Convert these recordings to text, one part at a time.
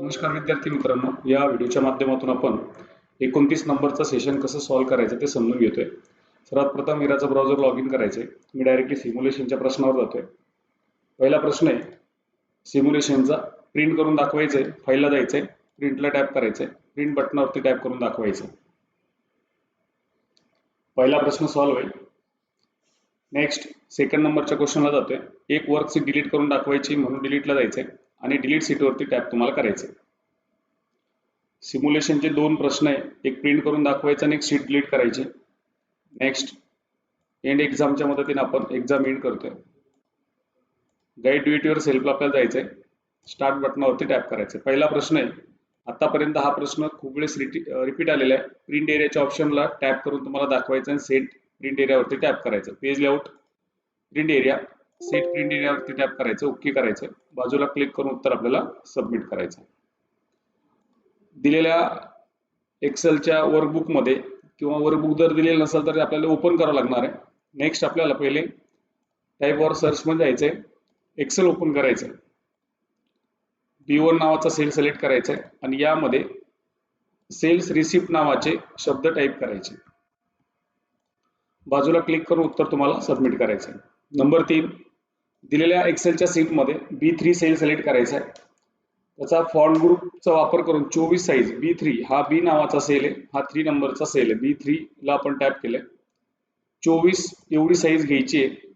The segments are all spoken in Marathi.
नमस्कार विद्यार्थी मित्रांनो या व्हिडिओच्या माध्यमातून आपण एकोणतीस नंबरचं सेशन कसं सॉल्व्ह करायचं ते समजून घेतोय. सर्वात प्रथम मिराचं ब्राउझर लॉग इन करायचे मी डायरेक्टली सिम्युलेशनच्या प्रश्नावर जातोय. पहिला प्रश्न आहे सिम्युलेशनचा प्रिंट करून दाखवायचंय फाईलला जायचंय प्रिंटला टॅप करायचंय प्रिंट बटनावरती टॅप करून दाखवायचं पहिला प्रश्न सॉल्व्ह होईल. नेक्स्ट सेकंड नंबरच्या क्वेश्चनला जातोय. एक वर्कशीट डिलीट करून दाखवायची म्हणून डिलीटला जायचंय. आणि डिलीट सीटवरती टॅप तुम्हाला करायचे सिम्युलेशनचे दोन प्रश्न आहे. एक प्रिंट करून दाखवायचा आणि एक सीट डिलीट करायची. नेक्स्ट एंड एक्झामच्या मदतीने आपण एक्झाम एंड करतोय. गाईड डू इट युअर सेल्फला आपल्याला जायचंय. स्टार्ट बटनावरती टॅप करायचं पहिला प्रश्न आहे. आतापर्यंत हा प्रश्न खूप वेळेस रिपीट आलेला आहे. प्रिंट एरियाच्या ऑप्शनला टॅप करून तुम्हाला दाखवायचं आणि सेट प्रिंट एरियावरती टॅप करायचं. Page layout print area set print एरियावरती tap करायचं ओके करायचं. बाजूला क्लिक करून उत्तर आपल्याला सबमिट करायचं. दिलेल्या एक्सेलच्या वर्कबुकमध्ये किंवा वर्कबुक जर दिलेलं नसेल तर आपल्याला ओपन करावं लागणार आहे. नेक्स्ट आपल्याला पहिले टाईपवर सर्चमध्ये जायचंय. एक्सेल ओपन करायचं बी वन नावाचा सेल सिलेक्ट करायचा आहे आणि यामध्ये सेल्स रिसिप्ट नावाचे शब्द टाईप करायचे. बाजूला क्लिक करून उत्तर तुम्हाला सबमिट करायचं आहे नंबर तीन दिलेल्या एक्सेलच्या सीटमध्ये बी थ्री सेल सिलेक्ट करायचा आहे. त्याचा फॉन्ट ग्रुपचा वापर करून चोवीस साईज बी थ्री हा बी नावाचा सेल आहे हा थ्री नंबरचा सेल आहे. बी थ्रीला आपण टॅप केलंय. चोवीस एवढी साईज घ्यायची आहे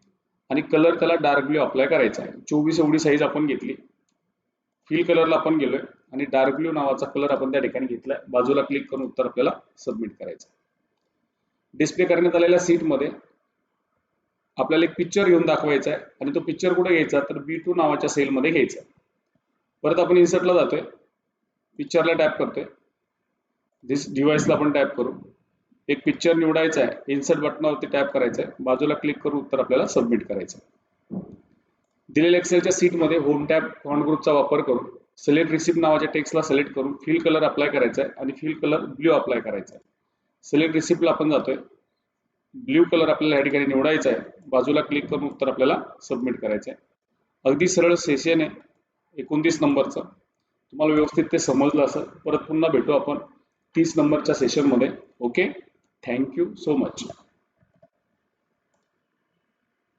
आणि कलर त्याला डार्क ब्ल्यू अप्लाय करायचा आहे. चोवीस एवढी साईज आपण घेतली. फिल कलरला आपण गेलोय आणि डार्क ब्ल्यू नावाचा कलर आपण त्या ठिकाणी घेतलाय. बाजूला क्लिक करून उत्तर आपल्याला सबमिट करायचं डिस्प्ले करण्यात आलेल्या सीटमध्ये आपल्याला एक पिक्चर घेऊन दाखवायचा आहे आणि तो पिक्चर कुठे घ्यायचा? तर बी टू नावाच्या सेलमध्ये घ्यायचा परत आपण इन्सर्टला जातोय. पिक्चरला टॅप करतोय. दिस डिव्हाइसला आपण टॅप करू. एक पिक्चर निवडायचा आहे. इन्सर्ट बटनावरती टॅप करायचं आहे. बाजूला क्लिक करू उत्तर आपल्याला सबमिट करायचं दिलेल्या एक्सेलच्या सीटमध्ये होम टॅप फॉन्ट ग्रुपचा वापर करून सिलेक्ट रिसिप्ट नावाच्या टेक्स्टला सिलेक्ट करून फिल कलर अप्लाय करायचा आहे आणि फिल कलर ब्ल्यू अप्लाय करायचा आहे. सिलेक्ट रिसिप्टला आपण जातोय. ब्ल्यू कलर आपल्याला या ठिकाणी निवडायचा आहे. बाजूला क्लिक करून उत्तर आपल्याला सबमिट करायचं आहे. अगदी सरळ सेशन आहे एकोणतीस नंबरचं. तुम्हाला व्यवस्थित ते समजलं असेल. परत पुन्हा भेटू आपण तीस नंबरच्या सेशनमध्ये okay thank you so much